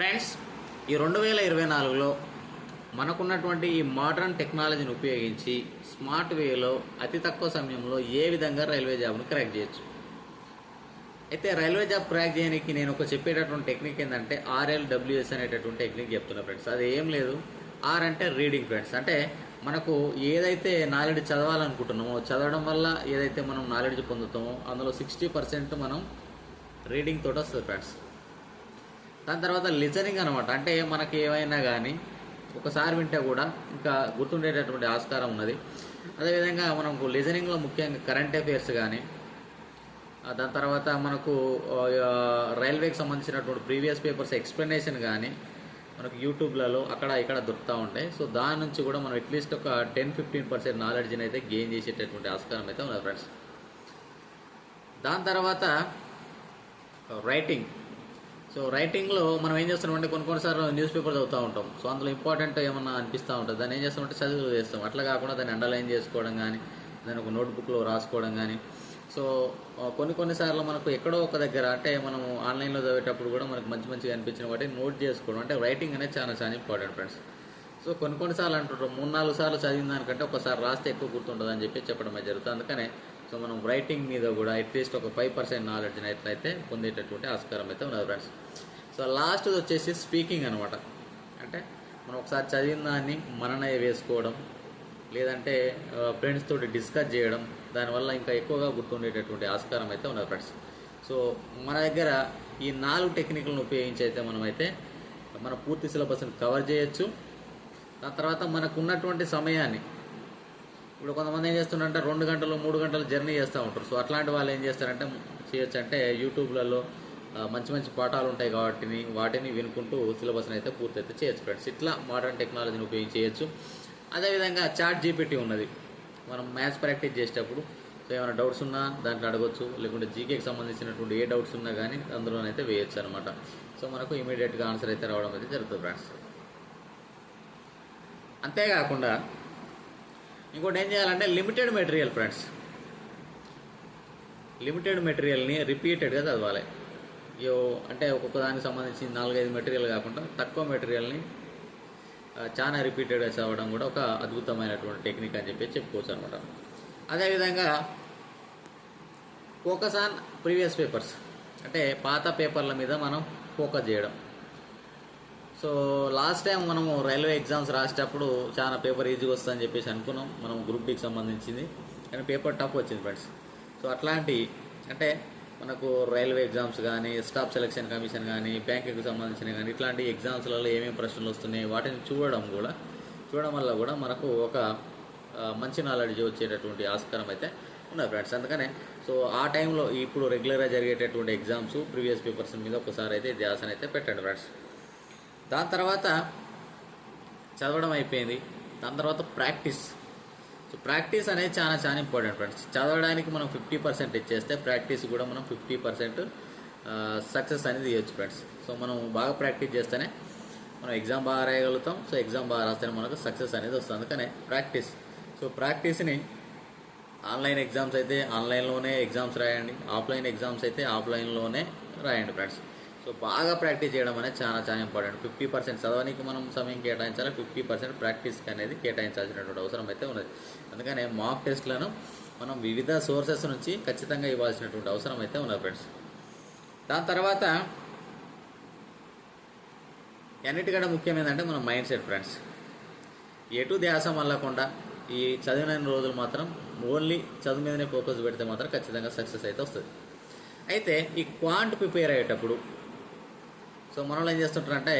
Friends ఈ రెండు వేల ఇరవై నాలుగులో మనకున్నటువంటి ఈ మోడర్న్ టెక్నాలజీని ఉపయోగించి స్మార్ట్ వేలో అతి తక్కువ సమయంలో ఏ విధంగా రైల్వే జాబ్ను క్రాక్ చేయొచ్చు? అయితే రైల్వే జాబ్ క్రాక్ చేయడానికి నేను ఒక చెప్పేటటువంటి టెక్నిక్ ఏంటంటే ఆర్ఎల్డబ్ల్యూఎస్ అనేటటువంటి టెక్నిక్ చెప్తున్నా ఫ్రెండ్స్. అది ఏం లేదు. ఆర్ అంటే రీడింగ్ ఫ్రెండ్స్. అంటే మనకు ఏదైతే నాలెడ్జ్ చదవాలనుకుంటున్నామో చదవడం వల్ల ఏదైతే మనం నాలెడ్జ్ పొందుతామో అందులో సిక్స్టీ పర్సెంట్ మనం రీడింగ్ తోటి వస్తుంది ఫ్రెండ్స్. దాని తర్వాత లిజనింగ్ అనమాట అంటే మనకి ఏమైనా కానీ ఒకసారి వింటే కూడా ఇంకా గుర్తుండేటటువంటి ఆస్కారం ఉన్నది. అదేవిధంగా మనకు లిజనింగ్లో ముఖ్యంగా కరెంట్ అఫైర్స్ కానీ దాని తర్వాత మనకు రైల్వేకి సంబంధించినటువంటి ప్రీవియస్ పేపర్స్ ఎక్స్ప్లెనేషన్ కానీ మనకు యూట్యూబ్లలో అక్కడ ఇక్కడ దొరుకుతూ ఉంటాయి సో దాని నుంచి కూడా మనం అట్లీస్ట్ ఒక టెన్ ఫిఫ్టీన్ పర్సెంట్ నాలెడ్జ్ని అయితే గెయిన్ చేసేటటువంటి ఆస్కారం అయితే ఉన్నది ఫ్రెండ్స్. దాని తర్వాత రైటింగ్. సో రైటింగ్లో మనం ఏం చేస్తున్నామంటే కొన్ని కొన్నిసార్లు న్యూస్ పేపర్ చదువుతూ ఉంటాం. సో అందులో ఇంపార్టెంట్ ఏమన్నా అనిపిస్తూ ఉంటుంది. దాన్ని ఏం చేస్తామంటే చదువు చేస్తాం. అట్లా కాకుండా దాన్ని అండర్లైన్ చేసుకోవడం కానీ దాన్ని ఒక నోట్బుక్లో రాసుకోవడం కానీ సో కొన్ని కొన్నిసార్లు మనకు ఎక్కడో ఒక దగ్గర అంటే మనం ఆన్లైన్లో చదివేటప్పుడు కూడా మనకు మంచి మంచిగా అనిపించిన వాటిని నోట్ చేసుకోవడం. అంటే రైటింగ్ అనేది చాలా చాలా ఇంపార్టెంట్ ఫ్రెండ్స్ సో కొన్ని కొన్నిసార్లు అంటుంటారు మూడు నాలుగు సార్లు చదివిన దానికంటే ఒకసారి రాస్తే ఎక్కువ గుర్తుంటుంది అని చెప్పి చెప్పడం జరుగుతుంది. అందుకనే సో మనం రైటింగ్ మీద కూడా అట్లీస్ట్ ఒక ఫైవ్ పర్సెంట్ నాలెడ్జ్ని అయితే పొందేటటువంటి ఆస్కారం అయితే ఉన్నది ఫ్రెండ్స్ సో లాస్ట్ వచ్చేసి స్పీకింగ్ అనమాట అంటే మనం ఒకసారి చదివిన దాన్ని మననయ వేసుకోవడం లేదంటే ఫ్రెండ్స్ తోటి డిస్కస్ చేయడం దానివల్ల ఇంకా ఎక్కువగా గుర్తుండేటటువంటి ఆస్కారం అయితే ఉన్నది ఫ్రెండ్స్ సో మన దగ్గర ఈ నాలుగు టెక్నిక్లను ఉపయోగించి అయితే మనమైతే మన పూర్తి సిలబస్ని కవర్ చేయొచ్చు. దాని తర్వాత మనకు ఉన్నటువంటి సమయాన్ని ఇప్పుడు కొంతమంది ఏం చేస్తున్నారంటే రెండు గంటలు మూడు గంటలు జర్నీ చేస్తూ ఉంటారు. సో అట్లాంటి వాళ్ళు ఏం చేస్తారంటే చేయొచ్చు అంటే యూట్యూబ్లలో మంచి మంచి పాఠాలు ఉంటాయి కాబట్టి వాటిని వినుకుంటూ సిలబస్ని అయితే పూర్తి అయితే చేయొచ్చు ఫ్రెండ్స్. ఇట్లా మోడర్న్ టెక్నాలజీని ఉపయోగించి చేయొచ్చు అదేవిధంగా చాట్ జీపీటీ ఉన్నది. మనం మ్యాథ్స్ ప్రాక్టీస్ చేసేటప్పుడు సో ఏమైనా డౌట్స్ ఉన్నా దాంట్లో అడగొచ్చు. లేకుంటే జీకేకి సంబంధించినటువంటి ఏ డౌట్స్ ఉన్నా కానీ అందులోనైతే వేయొచ్చు అనమాట సో మనకు ఇమీడియట్గా ఆన్సర్ అయితే రావడం అయితే జరుగుతుంది ఫ్రెండ్స్. అంతేకాకుండా ఇంకోటి ఏం చేయాలంటే లిమిటెడ్ మెటీరియల్ ఫ్రెండ్స్ లిమిటెడ్ మెటీరియల్ని రిపీటెడ్గా చదవాలి. యో అంటే ఒక్కొక్క దానికి సంబంధించి నాలుగైదు మెటీరియల్ కాకుండా తక్కువ మెటీరియల్ని చాలా రిపీటెడ్గా చదవడం కూడా ఒక అద్భుతమైనటువంటి టెక్నిక్ అని చెప్పి చెప్పుకోవచ్చు అనమాట. అదేవిధంగా ఫోకస్ ఆన్ ప్రీవియస్ పేపర్స్ అంటే పాత పేపర్ల మీద మనం ఫోకస్ చేయడం. సో లాస్ట్ టైం మనము రైల్వే ఎగ్జామ్స్ రాసేటప్పుడు చాలా పేపర్ ఈజీగా వస్తుందని చెప్పేసి అనుకున్నాం. మనం గ్రూప్ డీకి సంబంధించింది. కానీ పేపర్ టఫ్ వచ్చింది ఫ్రెండ్స్ సో అట్లాంటి అంటే మనకు రైల్వే ఎగ్జామ్స్ కానీ స్టాఫ్ సెలక్షన్ కమిషన్ కానీ బ్యాంకుకి సంబంధించిన కానీ ఇట్లాంటి ఎగ్జామ్స్లలో ఏమేమి ప్రశ్నలు వస్తున్నాయి వాటిని చూడడం కూడా చూడడం వల్ల కూడా మనకు ఒక మంచి నాలెడ్జ్ వచ్చేటటువంటి ఆస్కారం అయితే ఉన్నది ఫ్రెండ్స్ అందుకనే సో ఆ టైంలో ఇప్పుడు రెగ్యులర్గా జరిగేటటువంటి ఎగ్జామ్స్ ప్రీవియస్ పేపర్స్ మీద ఒకసారి అయితే ధ్యాసన అయితే పెట్టండి ఫ్రెండ్స్ దాని తర్వాత చదవడం అయిపోయింది. దాని తర్వాత ప్రాక్టీస్. సో ప్రాక్టీస్ అనేది చాలా చాలా ఇంపార్టెంట్ ఫ్రెండ్స్. చదవడానికి మనం ఫిఫ్టీ పర్సెంట్ ఇచ్చేస్తే ప్రాక్టీస్ కూడా మనం ఫిఫ్టీ పర్సెంట్ సక్సెస్ అనేది ఇవ్వచ్చు ఫ్రెండ్స్. సో మనం బాగా ప్రాక్టీస్ చేస్తేనే మనం ఎగ్జామ్ బాగా రాయగలుగుతాం. సో ఎగ్జామ్ బాగా రాస్తేనే మనకు సక్సెస్ అనేది వస్తుంది. అందుకనే ప్రాక్టీస్. సో ప్రాక్టీస్ని ఆన్లైన్ ఎగ్జామ్స్ అయితే ఆన్లైన్లోనే ఎగ్జామ్స్ రాయండి. ఆఫ్లైన్ ఎగ్జామ్స్ అయితే ఆఫ్లైన్లోనే రాయండి ఫ్రెండ్స్. సో బాగా ప్రాక్టీస్ చేయడం అనేది చాలా చాలా ఇంపార్టెంట్. ఫిఫ్టీ పర్సెంట్ చదవడానికి మనం సమయం కేటాయించాలి ఫిఫ్టీ పర్సెంట్ ప్రాక్టీస్కి అనేది కేటాయించాల్సినటువంటి అవసరం అయితే ఉన్నది. అందుకనే మాక్ టెస్ట్లను మనం వివిధ సోర్సెస్ నుంచి ఖచ్చితంగా ఇవ్వాల్సినటువంటి అవసరం అయితే ఉన్నది ఫ్రెండ్స్ దాని తర్వాత అన్నిటికంటే ముఖ్యం ఏంటంటే మన మైండ్ సెట్ ఫ్రెండ్స్ ఎటు ధ్యాస మళ్ళకుండా ఈ చదివిన రోజులు మాత్రం ఓన్లీ చదువు మీదనే ఫోకస్ పెడితే మాత్రం ఖచ్చితంగా సక్సెస్ అయితే వస్తుంది. అయితే ఈ క్వాంట్ ప్రిపేర్ అయ్యేటప్పుడు సో మనలో ఏం చేస్తుంటారంటే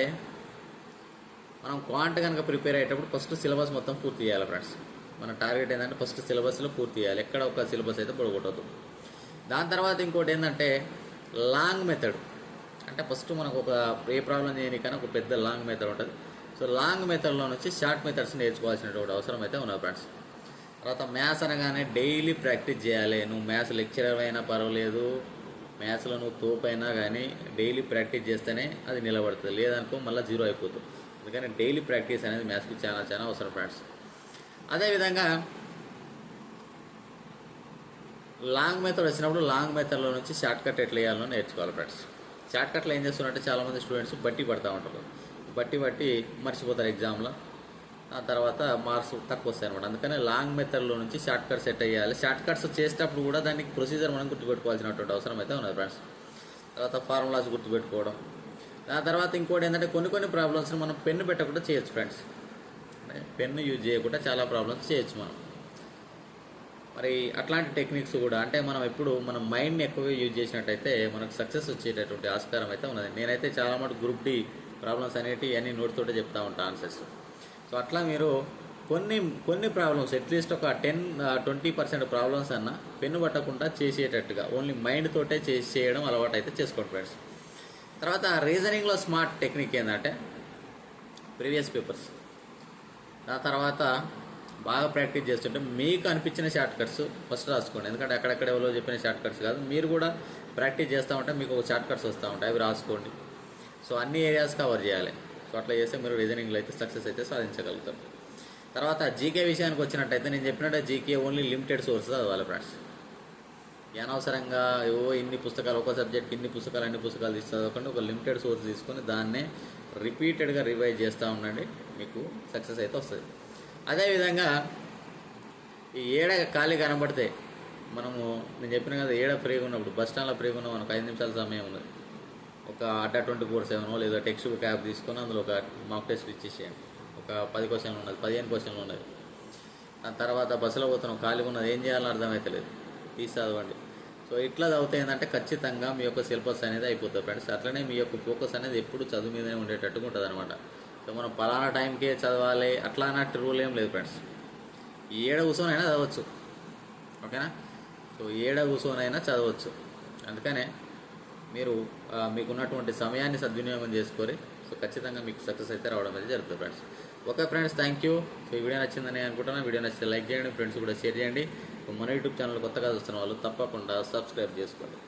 మనం క్వాంట్ కనుక ప్రిపేర్ అయ్యేటప్పుడు ఫస్ట్ సిలబస్ మొత్తం పూర్తి చేయాలి ఫ్రెండ్స్ మన టార్గెట్ ఏంటంటే ఫస్ట్ సిలబస్లో పూర్తి చేయాలి. ఎక్కడ ఒక సిలబస్ అయితే పొడగొట్టదు దాని తర్వాత ఇంకోటి ఏంటంటే లాంగ్ మెథడ్ అంటే ఫస్ట్ మనకు ఒక ఏ ప్రాబ్లం చేయనికైనా ఒక పెద్ద లాంగ్ మెథడ్ ఉంటుంది. సో లాంగ్ మెథడ్లో నుంచి షార్ట్ మెథడ్స్ నేర్చుకోవాల్సినటువంటి అవసరం అయితే ఉన్నది ఫ్రెండ్స్ తర్వాత మ్యాథ్స్ అనగానే డైలీ ప్రాక్టీస్ చేయాలి. నువ్వు మ్యాథ్స్ లెక్చరర్ అయినా పర్వాలేదు. మ్యాథ్స్లో నువ్వు తోపైనా కానీ డైలీ ప్రాక్టీస్ చేస్తేనే అది నిలబడుతుంది. లేదనుకో మళ్ళీ జీరో అయిపోతుంది. అందుకని డైలీ ప్రాక్టీస్ అనేది మ్యాథ్స్కి చాలా చాలా అవసరం ఫ్రెండ్స్. అదేవిధంగా లాంగ్ మెథడ్ వచ్చినప్పుడు లాంగ్ మెథడ్లో నుంచి షార్ట్ కట్ ఎట్లా వేయాలో నేర్చుకోవాలి ఫ్రెండ్స్. షార్ట్ కట్లో ఏం చేస్తున్నారంటే చాలామంది స్టూడెంట్స్ బట్టి పడతా ఉంటారు. బట్టి బట్టి మర్చిపోతారు ఎగ్జామ్లో. ఆ తర్వాత మార్క్స్ తక్కువ వస్తాయి అనమాట అందుకనే లాంగ్ మెథడ్లో నుంచి షార్ట్ కట్ సెట్ అయ్యాలి. షార్ట్ కట్స్ చేసేటప్పుడు కూడా దానికి ప్రొసీజర్ మనం గుర్తుపెట్టుకోవాల్సినటువంటి అవసరం అయితే ఉన్నది ఫ్రెండ్స్. తర్వాత ఫార్ములాస్ గుర్తుపెట్టుకోవడం. ఆ తర్వాత ఇంకోటి ఏంటంటే కొన్ని కొన్ని ప్రాబ్లమ్స్ని మనం పెన్ను పెట్టకుండా చేయొచ్చు ఫ్రెండ్స్. పెన్ను యూజ్ చేయకుండా చాలా ప్రాబ్లమ్స్ చేయొచ్చు మనం. మరి అట్లాంటి టెక్నిక్స్ కూడా అంటే మనం ఎప్పుడు మన మైండ్ని ఎక్కువగా యూజ్ చేసినట్టయితే మనకు సక్సెస్ వచ్చేటటువంటి ఆస్కారం అయితే ఉన్నది. నేనైతే చాలా మటు గ్రూప్ డి ప్రాబ్లమ్స్ అనేటివి అన్ని నోటితోటే చెప్తా ఉంటాను ఆన్సర్స్. సో అట్లా మీరు కొన్ని కొన్ని ప్రాబ్లమ్స్ అట్లీస్ట్ ఒక టెన్ ట్వంటీ పర్సెంట్ ప్రాబ్లమ్స్ అన్న పెన్ను పట్టకుండా చేసేటట్టుగా ఓన్లీ మైండ్ తోటే చేసి చేయడం అలవాటు అయితే చేసుకోండి ఫ్రెండ్స్ తర్వాత రీజనింగ్లో స్మార్ట్ టెక్నిక్ ఏంటంటే ప్రీవియస్ పేపర్స్ ఆ తర్వాత బాగా ప్రాక్టీస్ చేస్తుంటే మీకు అనిపించిన షార్ట్ కట్స్ ఫస్ట్ రాసుకోండి. ఎందుకంటే అక్కడక్కడ ఎవరో చెప్పిన షార్ట్ కట్స్ కాదు. మీరు కూడా ప్రాక్టీస్ చేస్తూ ఉంటే మీకు ఒక షార్ట్ కట్స్ వస్తూ ఉంటాయి. అవి రాసుకోండి. సో అన్ని ఏరియాస్ కవర్ చేయాలి. సో అట్లా చేస్తే మీరు రీజనింగ్లో అయితే సక్సెస్ అయితే సాధించగలుగుతారు. తర్వాత జీకే విషయానికి వచ్చినట్టయితే నేను చెప్పినట్టు జీకే ఓన్లీ లిమిటెడ్ సోర్సెస్ చదవాలి ఫ్రెండ్స్. అనవసరంగా ఏవో ఇన్ని పుస్తకాలు ఒక సబ్జెక్ట్కి ఇన్ని పుస్తకాలు అన్ని పుస్తకాలు తీసి చదవకుండా ఒక లిమిటెడ్ సోర్స్ తీసుకొని దాన్నే రిపీటెడ్గా రివైజ్ చేస్తూ ఉండండి మీకు సక్సెస్ అయితే వస్తుంది. అదేవిధంగా ఈ ఏడ ఖాళీ కనబడితే మనము నేను చెప్పిన కదా ఏడ ఫ్రీగా ఉన్నప్పుడు బస్ స్టాండ్లో ఫ్రీగా ఉన్నాం మనకు ఐదు నిమిషాల సమయం ఉన్నది. ఒక అడ్డా ట్వంటీ ఫోర్ సెవెన్ లేదా టెక్స్ట్ బుక్ యాప్ తీసుకొని అందులో ఒక మాక్ టెస్ట్ ఇచ్చేసేయండి. ఒక పది క్వశ్చన్లు ఉన్నది పదిహేను క్వశ్చన్లు ఉన్నది. దాని తర్వాత బస్సులో పోతున్నాం ఖాళీగా ఉన్నది ఏం చేయాలని అర్థమవుతలేదు తీసి చదవండి. సో ఇట్లా చదివితే ఏంటంటే ఖచ్చితంగా మీ యొక్క సిలబస్ అనేది అయిపోతుంది ఫ్రెండ్స్. అట్లనే మీ యొక్క ఫోకస్ అనేది ఎప్పుడు చదువు మీదనే ఉండేటట్టుగా ఉంటుంది అనమాట సో మనం పలానా టైంకే చదవాలి అట్లా అన్నట్టు రూల్ ఏం లేదు ఫ్రెండ్స్. ఏడ కూర్చొని చదవచ్చు. ఓకేనా? సో ఏడ కూర్చొని చదవచ్చు. అందుకనే మీరు మీకున్నటువంటి సమయాన్ని సద్వినియోగం చేసుకొని సో ఖచ్చితంగా మీకు సక్సెస్ అయితే రావడం అనేది జరుగుతుంది friends. Okay friends thank you. So ఈ వీడియో నచ్చిందని అనుకుంటున్నాను వీడియో నచ్చితే లైక్ చేయండి ఫ్రెండ్స్ కూడా షేర్ చేయండి. మన యూట్యూబ్ ఛానల్ కొత్తగా చూస్తున్న వాళ్ళు తప్పకుండా సబ్స్క్రైబ్ చేసుకోండి.